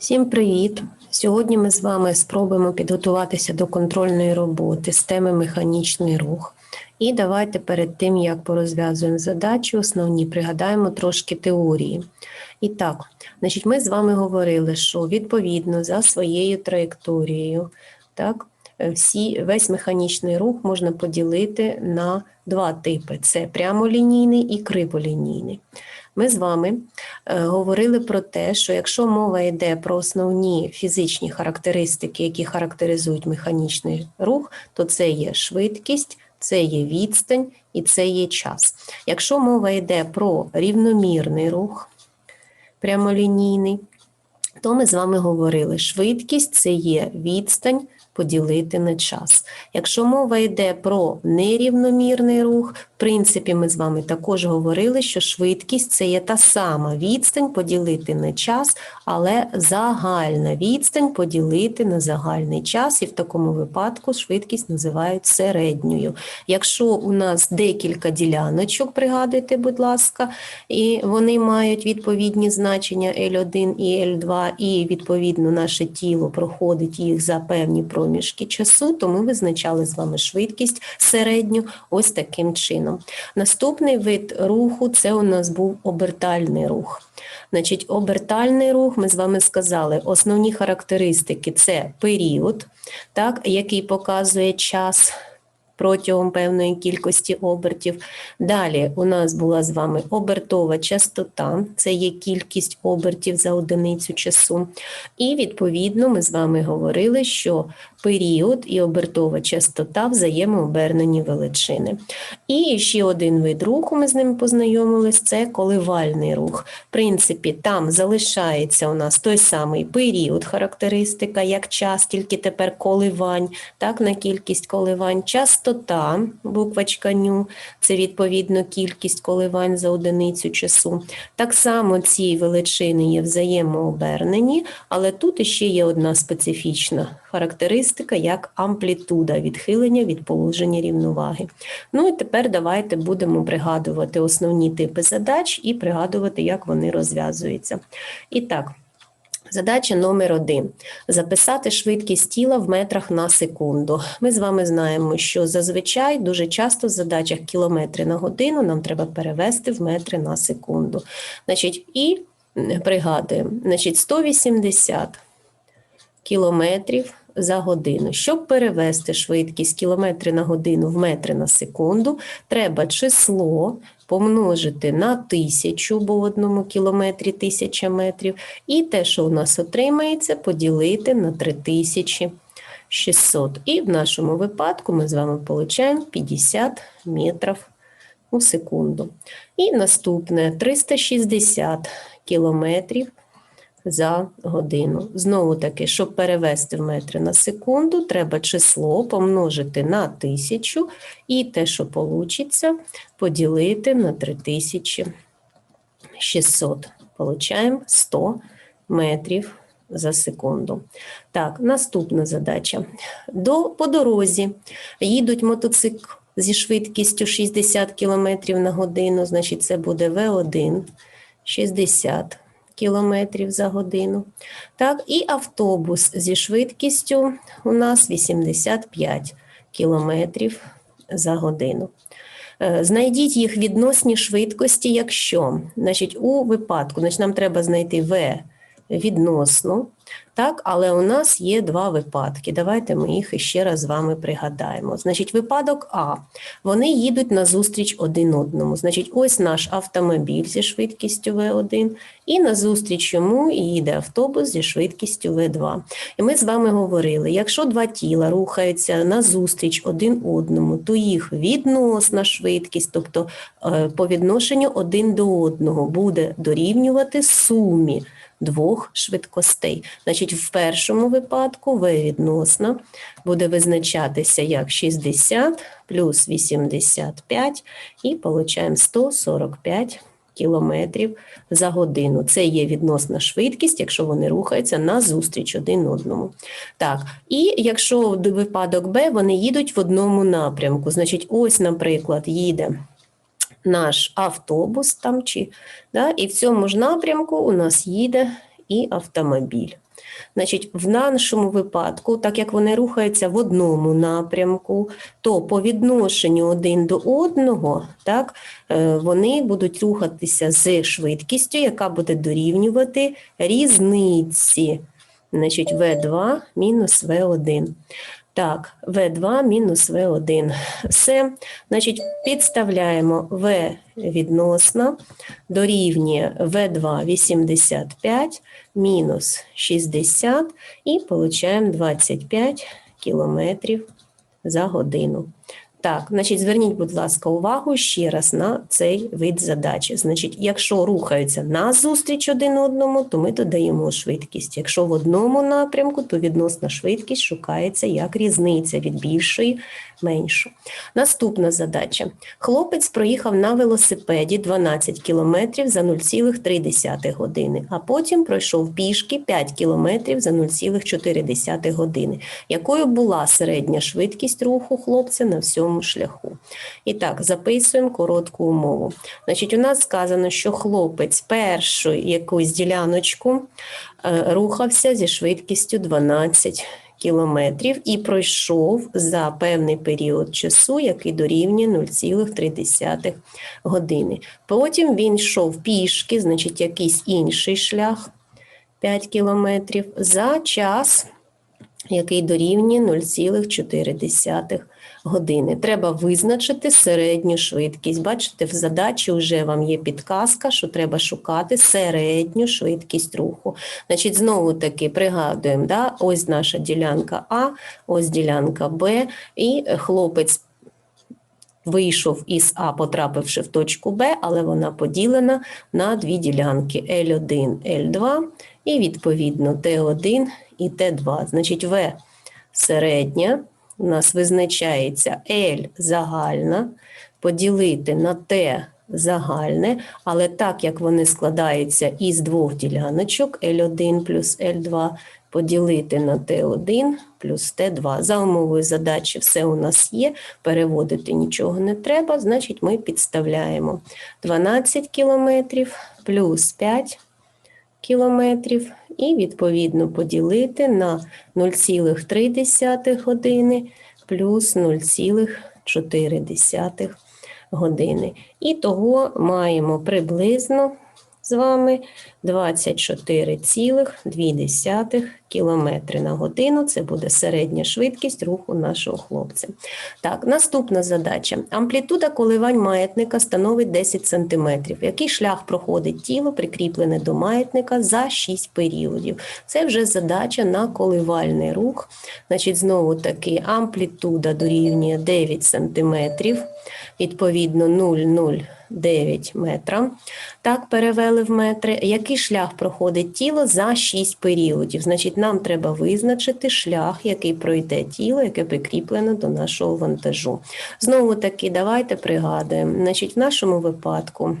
Всім привіт! Сьогодні ми з вами спробуємо підготуватися до контрольної роботи з теми механічний рух. І давайте перед тим, як порозв'язуємо задачі, основні пригадаємо трошки теорії. І так, значить, ми з вами говорили, що відповідно за своєю траєкторією, так, всі, весь механічний рух можна поділити на два типи: це прямолінійний і криволінійний. Ми з вами е, говорили про те, що якщо мова йде про основні фізичні характеристики, які характеризують механічний рух, то це є швидкість, це є відстань і це є час. Якщо мова йде про рівномірний рух, прямолінійний, то ми з вами говорили, швидкість це є відстань поділити на час. Якщо мова йде про нерівномірний рух, принципі, ми з вами також говорили, що швидкість це є та сама відстань поділити на час, але загальна відстань поділити на загальний час, і в такому випадку швидкість називають середньою. Якщо у нас декілька діляночок, пригадуйте, будь ласка, і вони мають відповідні значення L1 і L2, і відповідно наше тіло проходить їх за певні проміжки часу, то ми визначали з вами швидкість середню ось таким чином. Наступний вид руху це у нас був обертальний рух. Значить, обертальний рух, ми з вами сказали, основні характеристики це період, так, який показує час протягом певної кількості обертів. Далі у нас була з вами обертова частота, це є кількість обертів за одиницю часу. І відповідно ми з вами говорили, що період і обертова частота взаємообернені величини. І ще один вид руху, ми з ними познайомились, це коливальний рух. В принципі, там залишається у нас той самий період, характеристика, як час, тільки тепер коливань, так, на кількість коливань, частота, буквочка ню, це відповідно кількість коливань за одиницю часу. Так само ці величини є взаємообернені, але тут іще є одна специфічна характеристика, як амплітуда відхилення від положення рівноваги. Ну і тепер давайте будемо пригадувати основні типи задач і пригадувати, як вони розв'язуються. І так. Задача номер один: записати швидкість тіла в метрах на секунду. Ми з вами знаємо, що зазвичай дуже часто в задачах кілометри на годину нам треба перевести в метри на секунду. Значить, і пригадуємо, значить, 180 кілометрів за годину. Щоб перевести швидкість кілометри на годину в метри на секунду, треба число помножити на тисячу, бо в одному кілометрі тисяча метрів, і те, що у нас отримається, поділити на 3600. І в нашому випадку ми з вами отримаємо 50 метрів у секунду. І наступне 360 кілометрів за годину. Знову таки, щоб перевести в метри на секунду, треба число помножити на тисячу і те, що вийде, поділити на 3600. Получаємо 100 метрів за секунду. Так, наступна задача. До, по дорозі їдуть мотоцикл зі швидкістю 60 км на годину, значить це буде В1 60 кілометрів за годину. Так, і автобус зі швидкістю у нас 85 кілометрів за годину. Е, Знайдіть їх відносні швидкості, якщо значить, у випадку, значить, нам треба знайти В відносно, так, але у нас є два випадки. Давайте ми їх ще раз з вами пригадаємо. Значить, випадок А. Вони їдуть назустріч один одному. Значить, ось наш автомобіль зі швидкістю В1, і назустріч йому їде автобус зі швидкістю В2. І ми з вами говорили: якщо два тіла рухаються назустріч один одному, то їх відносна швидкість, тобто е, по відношенню один до одного, буде дорівнювати сумі двох швидкостей. Значить, в першому випадку В відносна буде визначатися як 60 плюс 85 і получаємо 145 кілометрів за годину. Це є відносна швидкість, якщо вони рухаються назустріч один одному. Так, і якщо випадок Б, вони їдуть в одному напрямку. Значить, ось, наприклад, їде наш автобус там чи да, і в цьому ж напрямку у нас їде і автомобіль. Значить, в нашому випадку, так як вони рухаються в одному напрямку, то по відношенню один до одного, так, е, вони будуть рухатися з швидкістю, яка буде дорівнювати різниці. Значить, В2 мінус В1. Так, В2 мінус В1. Все. Значить, підставляємо В відносно дорівнює В2 85 мінус 60 і получаємо 25 кілометрів за годину. Так, значить, зверніть, будь ласка, увагу ще раз на цей вид задачі. Значить, якщо рухаються назустріч один одному, то ми додаємо швидкість. Якщо в одному напрямку, то відносна швидкість шукається як різниця від більшої меншу. Наступна задача. Хлопець проїхав на велосипеді 12 кілометрів за 0,3 години, а потім пройшов пішки 5 кілометрів за 0,4 години. Якою була середня швидкість руху хлопця на всьому шляху? І так, записуємо коротку умову. Значить, у нас сказано, що хлопець першу якусь діляночку е, рухався зі швидкістю 12 кілометрів і пройшов за певний період часу, який дорівнює 0,3 години. Потім він йшов пішки, значить, якийсь інший шлях 5 кілометрів за час, який дорівнює 0,4 години. Треба визначити середню швидкість. Бачите, в задачі вже вам є підказка, що треба шукати середню швидкість руху. Значить, знову таки пригадуємо, да? ось наша ділянка А, ось ділянка Б, і хлопець. Вийшов із А, потрапивши в точку Б, але вона поділена на дві ділянки L1, L2 і відповідно Т1 і Т2. Значить, В середня у нас визначається L загальна, поділити на Т загальне, але так як вони складаються із двох діляночок L1 плюс L2, поділити на Т1 плюс Т2. За умовою задачі все у нас є, переводити нічого не треба, значить ми підставляємо 12 кілометрів плюс 5 кілометрів і відповідно поділити на 0,3 години плюс 0,4 години. І того маємо приблизно з вами 24,2 км на годину. Це буде середня швидкість руху нашого хлопця. Так, наступна задача. Амплітуда коливань маятника становить 10 см. Який шлях проходить тіло, прикріплене до маятника за 6 періодів? це вже задача на коливальний рух. Значить, знову таки амплітуда дорівнює 9 см, відповідно 0,09 метра. Так, перевели в метри. Який шлях проходить тіло за 6 періодів? Значить, нам треба визначити шлях, який пройде тіло, яке прикріплено до нашого вантажу. Знову таки, давайте пригадуємо. Значить, в нашому випадку.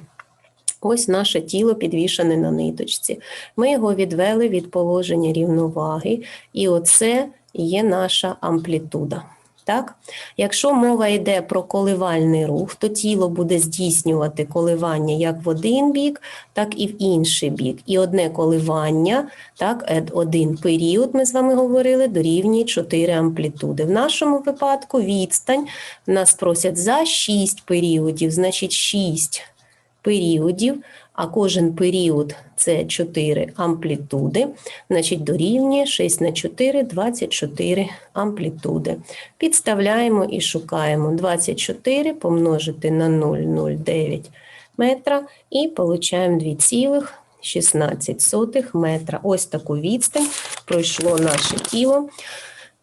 Ось наше тіло підвішане на ниточці. Ми його відвели від положення рівноваги, і оце є наша амплітуда. Так? Якщо мова йде про коливальний рух, то тіло буде здійснювати коливання як в один бік, так і в інший бік. І одне коливання, так, один період, ми з вами говорили, дорівнює 4 амплітуди. В нашому випадку відстань нас просять за 6 періодів, значить 6 періодів, а кожен період це 4 амплітуди, значить дорівнює 6 на 4 24 амплітуди. Підставляємо і шукаємо 24 помножити на 0,09 метра і получаємо 2,16 метра. Ось таку відстань пройшло наше тіло.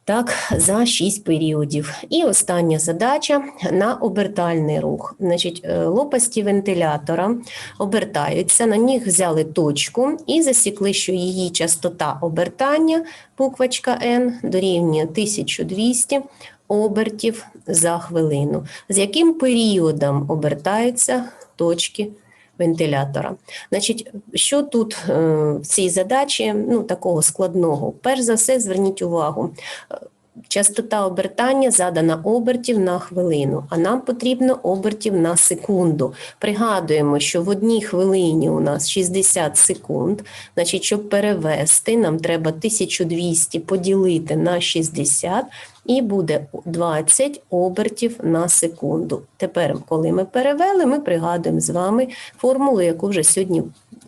Так, за 6 періодів. І остання задача на обертальний рух. Значить, е, лопасті вентилятора обертаються, на них взяли точку і засікли, що її частота обертання, буквочка N, дорівнює 1200 обертів за хвилину. З яким періодом обертаються точки вентилятора. Значить, що тут е, в цій задачі ну, такого складного? Перш за все, зверніть увагу. Частота обертання задана обертів на хвилину, а нам потрібно обертів на секунду. Пригадуємо, що в одній хвилині у нас 60 секунд. Значить, щоб перевести, нам треба 1200 поділити на 60 і буде 20 обертів на секунду. Тепер, коли ми перевели, ми пригадуємо з вами формулу, яку вже сьогодні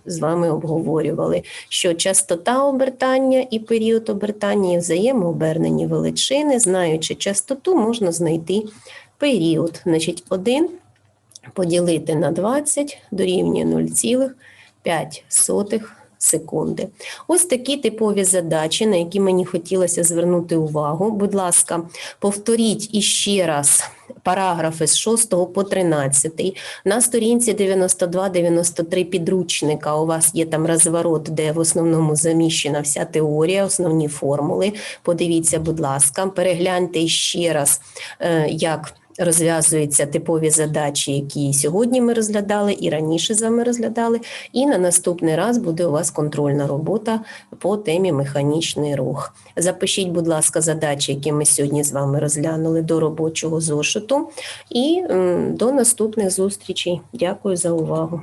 з вами обговорювали, що частота обертання і період обертання є взаємообернені величини. Знаючи частоту, можна знайти період. Значить, 1 поділити на 20 дорівнює 0,5 секунди. Ось такі типові задачі, на які мені хотілося звернути увагу. Будь ласка, повторіть іще раз параграфи з 6 по 13. На сторінці 92-93 підручника у вас є там розворот, де в основному заміщена вся теорія, основні формули. Подивіться, будь ласка, перегляньте ще раз, е, як розв'язуються типові задачі, які сьогодні ми розглядали і раніше з вами розглядали. І на наступний раз буде у вас контрольна робота по темі механічний рух. Запишіть, будь ласка, задачі, які ми сьогодні з вами розглянули до робочого зошиту. І до наступних зустрічей. Дякую за увагу.